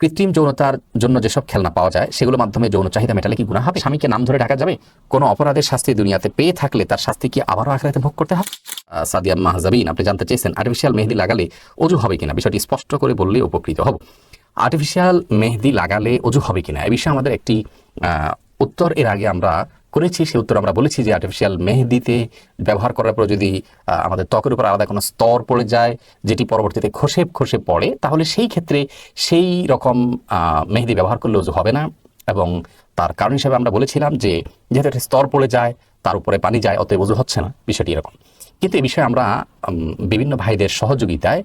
কৃত্রিম যৌনতার জন্য যেসব খেলনা পাওয়া যায়, সেগুলোর মাধ্যমে যৌন চাহিদা মেটালে কি গুণা হবে? স্বামীকে নাম ধরে ডাকা যাবে? কোনো অপরাধের শাস্তি দুনিয়াতে পেয়ে থাকলে তার শাস্তি কি আবারও আখড়াতে ভোগ করতে হবে? সাদিয়া মাহজাবিন, আপনি জানতে চেয়েছেন আর্টিফিশিয়াল মেহেদি লাগালে অজু হবে কিনা? বিষয়টি স্পষ্ট করে বললে উপকৃত হব। আর্টিফিশিয়াল মেহেদি লাগালে অজু হবে কিনা? এ বিষয়ে আমাদের একটি উত্তর এর আগে আমরা করেছি সেই উত্তর আমরা বলেছি যে আর্টিফিশিয়াল মেহেদিতে ব্যবহার করার পর যদি আমাদের ত্বকের উপর আলাদা কোনো স্তর পড়ে যায়, যেটি পরবর্তীতে খসে খসে পড়ে, তাহলে সেই ক্ষেত্রে সেই রকম মেহেদি ব্যবহার করলে অজু হবে না। এবং তার কারণ হিসেবে আমরা বলেছিলাম যে, যেহেতু একটা স্তর পড়ে যায়, তার উপরে পানি যায়, অতএব অজু হচ্ছে না, বিষয়টি এরকম। কিন্তু এই বিষয়ে আমরা বিভিন্ন ভাইদের সহযোগিতায়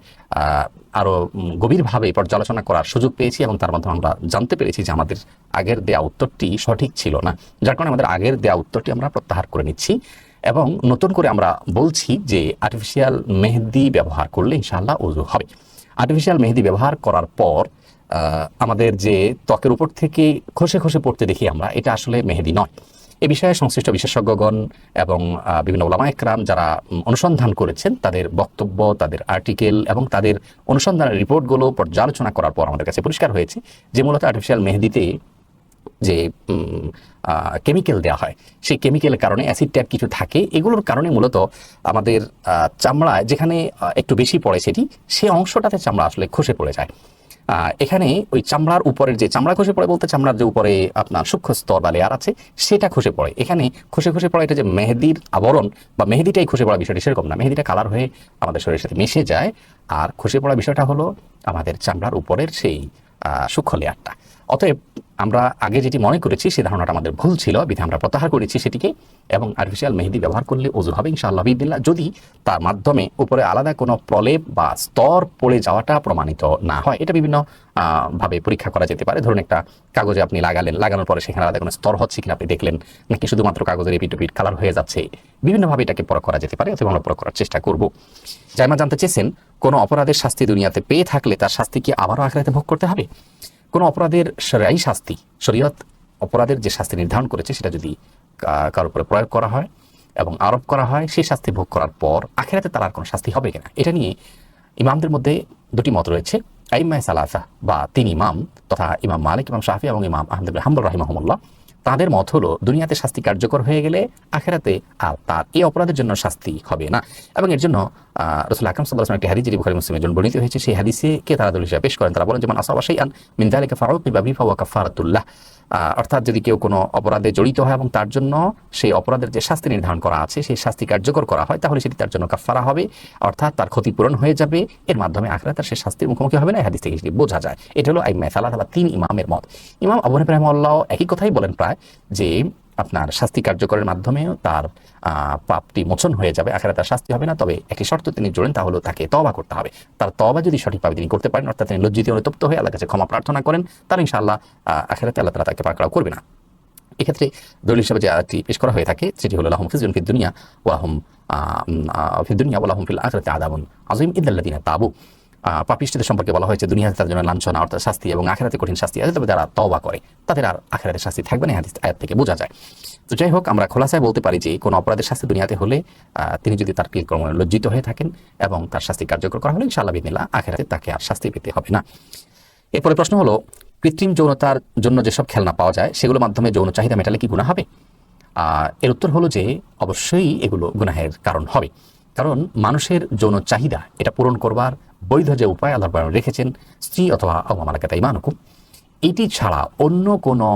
আহ, আরও গভীরভাবে পর্যালোচনা করার সুযোগ পেয়েছি এবং তার মাধ্যমে আমরা জানতে পেরেছি যে আমাদের আগের দেয়া উত্তরটি সঠিক ছিল না। যার কারণে আমাদের আগের দেয়া উত্তরটি আমরা প্রত্যাহার করে নিচ্ছি এবং নতুন করে আমরা বলছি যে আর্টিফিশিয়াল মেহেদি ব্যবহার করলে ইনশাআল্লাহ উজু হবে। আর্টিফিশিয়াল মেহেদি ব্যবহার করার পর আমাদের যে ত্বকের উপর থেকে খসে খসে পড়তে দেখি আমরা এটা আসলে মেহেদি নয়। এ বিষয়ে সংশ্লিষ্ট বিশেষজ্ঞগণ এবং বিভিন্ন ওলামা একরাম যারা অনুসন্ধান করেছেন, তাদের বক্তব্য, তাদের আর্টিকেল এবং তাদের অনুসন্ধানের রিপোর্টগুলো পর্যালোচনা করার পর আমাদের কাছে পরিষ্কার হয়েছে যে মূলত আর্টিফিশিয়াল মেহেদিতে যে কেমিক্যাল দেওয়া হয়, সেই কেমিক্যালের কারণে অ্যাসিড ট্যাপ কিছু থাকে। এগুলোর কারণে মূলত আমাদের চামড়ায় যেখানে একটু বেশি পড়ে সেটি, সে অংশটাতে চামড়া আসলে খসে পড়ে যায়। এখানে ওই চামড়ার উপরের যে চামড়া খসে পড়ে বলতে চামড়ার যে উপরে আপনার সূক্ষ্ম স্তর বা লেয়ার আছে, সেটা খসে পড়ে। এখানে খসে খসে পড়ে এটা যে মেহেদির আবরণ বা মেহেদিটাই খসে পড়া বিষয়টি সেরকম না। মেহেদিটা কালার হয়ে আমাদের শরীরের সাথে মিশে যায়। আর খসে পড়া বিষয়টা হলো আমাদের চামড়ার উপরের সেই সূক্ষ্ম লেয়ারটা অতএব আমরা আগে যেটি মনে করেছি সেই ধারণাটা আমাদের ভুল ছিল, বিধে আমরা প্রত্যাহার করেছি সেটিকে এবং আর্টিফিশিয়াল মেহেদি ব্যবহার করলে অজু হবে ইনশাআল্লাহ বিদিল্লা যদি তার মাধ্যমে উপরে আলাদা কোনো প্রলেপ বা স্তর পড়ে যাওয়াটা প্রমাণিত না হয়, এটা বিভিন্ন ভাবে পরীক্ষা করা যেতে পারে। ধরুন একটা কাগজে আপনি লাগালেন, লাগানোর পরে সেখানে আলাদা কোনো স্তর হচ্ছে কিনা আপনি দেখলেন, নাকি শুধুমাত্র কাগজের এপিটোপিট কালার হয়ে যাচ্ছে বিভিন্নভাবে এটাকে পরখ করা যেতে পারে অথবা আমরা পরখ করার চেষ্টা করব। জাইমা জানতে চেয়েছেন, কোনো অপরাধের শাস্তি দুনিয়াতে পেয়ে থাকলে তার শাস্তি কি আবারও আখড়াতে ভোগ করতে হবে? কোনো অপরাধের সেরাই শাস্তি, শরীয়ত অপরাধের যে শাস্তি নির্ধারণ করেছে সেটা যদি কারোর উপরে প্রয়োগ করা হয় এবং আরোপ করা হয়, সেই শাস্তি ভোগ করার পর আখেরাতে তার আর কোনো শাস্তি হবে কিনা? এটা নিয়ে ইমামদের মধ্যে দুটি মত রয়েছে। আইম্মায় সালাসা বা তিন ইমাম তথা ইমাম মালিক, ইমাম শাহি এবং ইমাম আহমদ হাম্বুল রাহিমহমুল্লাহ। তাদের মত হলো, দুনিয়াতে শাস্তি কার্যকর হয়ে গেলে আখেরাতে আর তার এই অপরাধের জন্য শাস্তি হবে না। এবং এর জন্য রসুল আকরম সাল্লাহ একটি হাদিস বুখারী মুসলিমের জন্য বর্ণিত হয়েছে, সেই হাদিসে কে তারা দল হিসাবে পেশ করেন? তারা বলেন যেমন আসাবাসাই আন মিন্দালিকা ফারুক বা বিফা ওয়া কাফারাতুল্লাহ অর্থাৎ যদি কেউ কোনো অপরাধে জড়িত হয় এবং তার জন্য সেই অপরাধের যে শাস্তি নির্ধারণ করা আছে, সেই শাস্তি কার্যকর করা হয়, তাহলে সেটি তার জন্য কাফারা হবে, অর্থাৎ তার ক্ষতিপূরণ হয়ে যাবে। এর মাধ্যমে আখড়া তার সে শাস্তির মুখোমুখি হবে না। হাদিস থেকে সেটি বোঝা যায়। এটা হলো আই মেসালা তালা তিন ইমামের মত। ইমাম আবু হানিফ একই কথাই বলেন প্রায় যে আপনার শাস্তি কার্যকরের মাধ্যমেও তার পাপটি মোচন হয়ে যাবে আখেরা তার শাস্তি হবে না, তবে একটি শর্ত তিনি জোড়েন, তা হলো তাকে তবা করতে হবে। তার তবা যদি সঠিকভাবে তিনি করতে পারেন, অর্থাৎ তিনি লজ্জিত অনুতপ্ত হয়ে আল্লাহ কাছে ক্ষমা প্রার্থনা করেন, তার ইনশাআল্লাহ আখেরাতে আল্লাহ তালা তাকে পাকড়াও করবে না। এক্ষেত্রে দলিল হিসাবে যে আয়াতটি পেশ করা হয়ে থাকে, সেটি হলো, লাহুম ফিজুন ফিদ দুনিয়া ওয়াহুম ফিদ দুনিয়া ওয়ালাহুম ফিল আখিরাতি আযাবুন আযীম ইল্লাল্লাযিনা তাবু। আহ, পাপিষ্ঠদের সম্পর্কে বলা হয়েছে দুনিয়াতে তাদের জন্য লাঞ্ছনা অর্থাৎ শাস্তি এবং আখেরাতে কঠিন শাস্তি আছে তবে যারা তওবা করে। তাদের আর আখেরাতে শাস্তি থাকবে না হাদিস আয়াত থেকে বোঝা যায়। তো যাই হোক আমরা খোলাসায় বলতে পারি যে কোনো অপরাধের শাস্তি দুনিয়াতে হলে তিনি যদি তার কৃতকর্ম লজ্জিত হয়ে থাকেন এবং তার শাস্তি কার্যকর করা হলে ইনশাআল্লাহ বিদিল্লাহ আখেরাতে তাকে আর শাস্তি পেতে হবে না। এরপরে প্রশ্ন হলো কৃত্রিম যৌনতার জন্য যেসব খেলনা পাওয়া যায় সেগুলোর মাধ্যমে যৌন চাহিদা মেটালে কি গুণা হবে? এর উত্তর হলো যে অবশ্যই এগুলো গুনাহের কারণ হবে। কারণ মানুষের যৌন চাহিদা এটা পূরণ করবার বৈধ যে উপায় আল্লাহ রেখেছেন, স্ত্রী অথবা আমালাকাতা ইমানুকুম এটি ছাড়া অন্য কোনো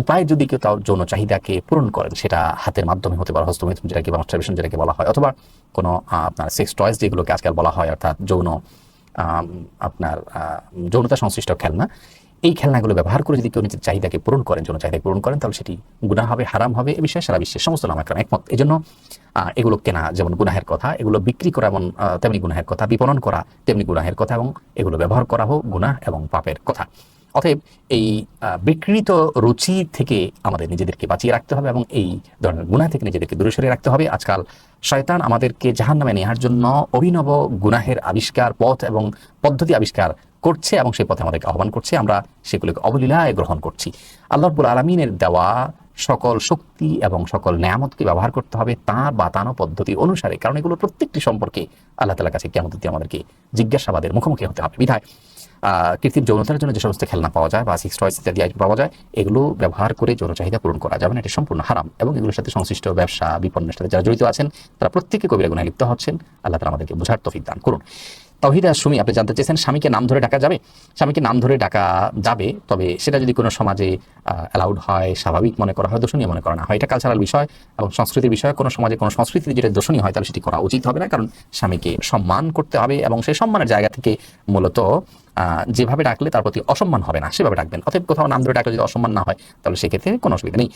উপায় যদি কেউ তার যৌন চাহিদাকে পূরণ করেন, সেটা হাতের মাধ্যমে হতে পারে হস্তমিথুন যেটাকে বা মাস্টারবেশন যেটাকে বলা হয়, অথবা কোনো আপনার সেক্স টয়েস যেগুলোকে আজকাল বলা হয়, অর্থাৎ যৌন আপনার যৌনতা সংশ্লিষ্ট খেলনা এই খেলনাগুলো ব্যবহার করে যদি কেউ নিজের চাহিদাকে পূরণ করেন, যৌন চাহিদা পূরণ করেন, তাহলে সেটি গুনাহ হবে, হারাম হবে এ বিষয়ে সারা বিশ্বের সমস্ত নামাকরণ একমত। এই জন্য এগুলো কেনা যেমন গুনাহের কথা, এগুলো বিক্রি করা এমন তেমনি গুনাহের কথা, বিপণন করা তেমনি গুনাহের কথা, এবং এগুলো ব্যবহার করা হোক গুনাহ এবং পাপের কথা। অতএব এই বিকৃত রুচি থেকে আমাদের নিজেদেরকে বাঁচিয়ে রাখতে হবে এবং এই ধরনের গুনাহ থেকে নিজেদেরকে দূরে সরিয়ে রাখতে হবে। আজকাল শয়তান আমাদেরকে জাহান্নামে নেওয়ার জন্য অভিনব গুনাহের আবিষ্কার, পথ এবং পদ্ধতি আবিষ্কার করছে এবং সেই পথে আমাদেরকে আহ্বান করছে। আমরা সেগুলোকে অবলীলায় গ্রহণ করছি। আল্লাহ রব্বুল আলমিনের দেওয়া সকল শক্তি এবং সকল নেয়ামতকে ব্যবহার করতে হবে তার বাতানো পদ্ধতি অনুসারে। কারণ এগুলো প্রত্যেকটি সম্পর্কে আল্লাহ তালার কাছে কেমন দিয়ে আমাদেরকে জিজ্ঞাসাবাদের মুখোমুখি হতে হবে। বিধায় কৃত্রিম যৌনতার জন্য যে সমস্ত খেলনা পাওয়া যায় বা সিক্স টয়েস ইত্যাদি item পাওয়া যায়, এগুলো ব্যবহার করে যৌন চাহিদা পূরণ করা যাবে না। এটি সম্পূর্ণ হারাম এবং এগুলোর সাথে সংশ্লিষ্ট ব্যবসা, বিপণনের সাথে যারা জড়িত আছেন, তারা প্রত্যেকে কবিরা গুণায় লিপ্ত হচ্ছেন। আল্লাহ তালা আমাদেরকে বোঝার তফিক দান করুন। তহিদা সুমি, আপনি জানতে চেয়েছেন স্বামীকে নাম ধরে ডাকা যাবে? স্বামীকে নাম ধরে ডাকা যাবে, তবে সেটা যদি কোনো সমাজে অ্যালাউড হয়, স্বাভাবিক মনে করা হয়, দোষণীয় মনে করা না হয়, এটা কালচারাল বিষয় এবং সংস্কৃতির বিষয়। কোনো সমাজে কোনো সংস্কৃতি যেটা দোষণীয় হয়, তাহলে সেটি করা উচিত হবে না, কারণ স্বামীকে সম্মান করতে হবে এবং সেই সম্মানের জায়গা থেকে মূলত যেভাবে ডাকলে তার প্রতি অসম্মান হবে না, সেভাবে ডাকবেন। অতএব কোথাও নাম ধরে ডাকলে যদি অসম্মান না হয়, তাহলে সেক্ষেত্রে কোনো অসুবিধা নেই।